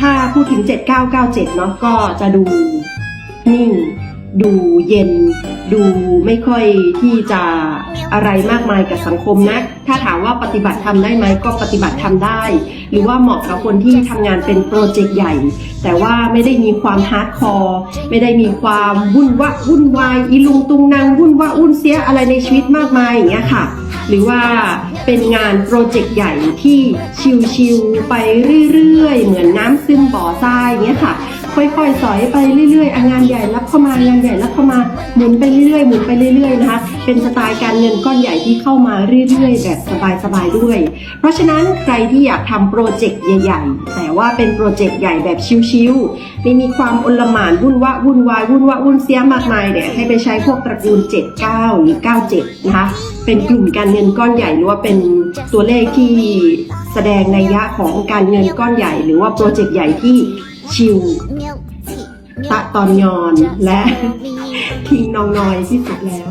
ถ้าพูดถึง 7997 เนาะก็จะดูนิ่ง ดูเย็น ดูไม่ค่อยที่จะอะไรมากมายกับสังคมนะถ้าถามว่าปฏิบัติทำได้ไหมก็ปฏิบัติทำได้ หรือว่าเหมาะกับคนที่ทำงานเป็นโปรเจกต์ใหญ่ แต่ว่าไม่ได้มีความฮาร์ดคอร์ไม่ได้มีความวุ่นวะวุ่นวายอีลุงตุงนางวุ่นวะวุ่นเสียอะไรในชีวิตมากมายอย่างเงี้ยค่ะ หรือว่า เป็นงานโปรเจกต์ใหญ่ที่ชิวๆไปเรื่อยๆ เหมือนน้ำซึมบ่อทรายอย่างเงี้ยค่ะ ค่อยๆ สอยไปเรื่อยๆงานใหญ่รับเข้ามางานใหญ่รับเข้ามาหมุนไปเรื่อยๆหมุนไปเรื่อยๆนะคะ เป็นสไตล์การเงินก้อนใหญ่ที่เข้ามาเรื่อยๆ แบบสบายๆด้วย เพราะฉะนั้นใครที่อยากทำโปรเจกต์ใหญ่ ๆ แต่ว่าเป็นโปรเจกต์ใหญ่แบบชิวๆไม่มีความอลหม่านวุ่นวะวุ่นวายวุ่นวะวุ่นเสียมากมายเนี่ยให้ไปใช้พวกตระกูล 79 หรือ 97 นะคะ เป็นกลุ่มการเงินก้อนใหญ่หรือว่าเป็นตัวเลขที่แสดงในยะของการเงินก้อนใหญ่ หรือว่าโปรเจกต์ใหญ่ที่ชิวตะตอนยอนและทิ้งน้องน้อยที่สุดแล้ว